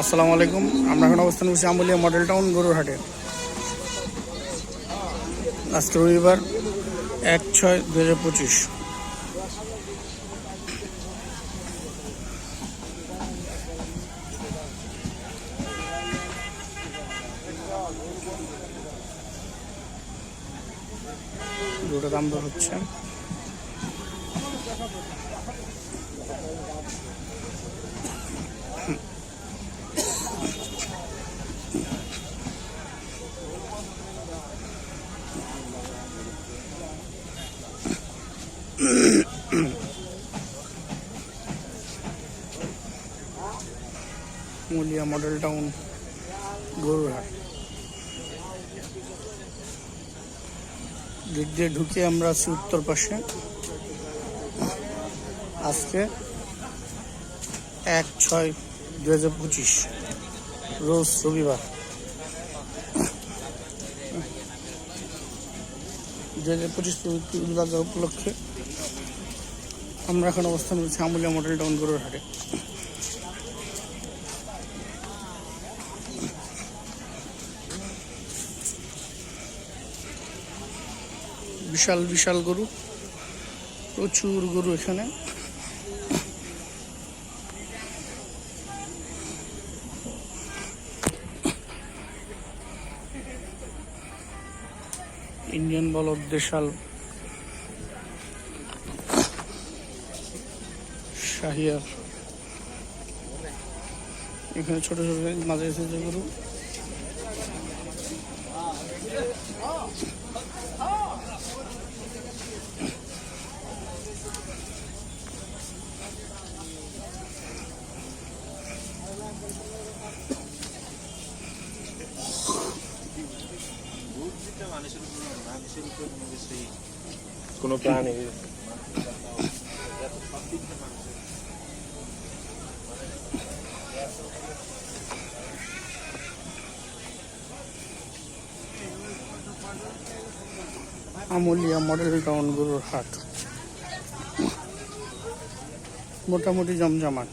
আসসালামু আলাইকুম। আমরা এখন অবস্থান করছি আমলিয়া মডেল টাউন গরুর হাটে আজকে রবিবার এক ছয় দু হাজার পঁচিশ। দুটো দাম হচ্ছে। মুলিয়া মডেল টাউন, গরুরহাট। দিক দিয়ে ঢুকে আমরা আছি উত্তর পাশে। আজকে এক ছয় দু হাজার পঁচিশ, রোজ রবিবার। দু হাজার পঁচিশ রবিবার উপলক্ষে আমরা এখন অবস্থান করছি আমুলিয়া মডেল টাউন গরুর হাটে। বিশাল বিশাল গরু। প্রচুর গরু এখানে। ইন্ডিয়ান বলদ দেশাল শাহিয়ার। এখানে ছোট ছোট মাঝে এসে গরু। কোনো প্রাণী। আমলিয়া মডেল টাউন গরুর হাট। মোটামুটি জমজমাট।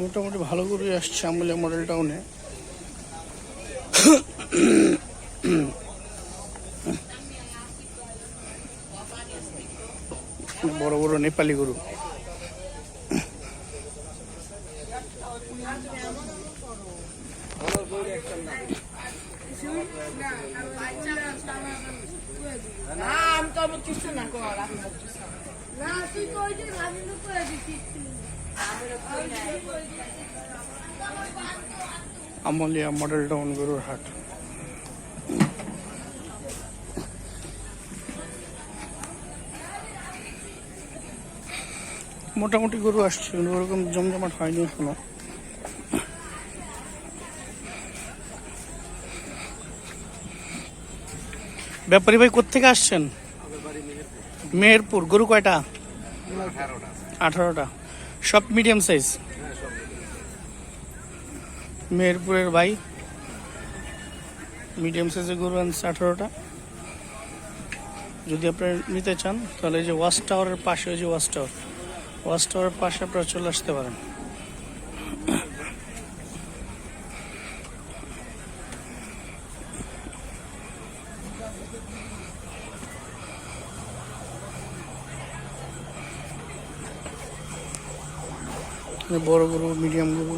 মোটামুটি ভালো গরুই আসছে আমলিয়া মডেল টাউনে। বড় বড় নেপালি গরু। আমলিয়া মডেল টাউন গরুর হাট। মোটামুটি গরু আসছে, ওরকম জমজমাট হয়নি এখনও। ব্যাপারী ভাই কোথেকে আসছেন? মেহেরপুর। গরু কয়টা? আঠারোটা। সব মিডিয়াম সাইজ মেহেরপুরের ভাই? মিডিয়াম সাইজের গরু আনছে আঠারোটা। যদি আপনারা নিতে চান, তাহলে যে ওয়াচ টাওয়ারের পাশে যে ওয়াচ টাওয়ার ওয়াচ পাশে আপনারা চলে আসতে পারেন। বড় গরু মিডিয়াম গরু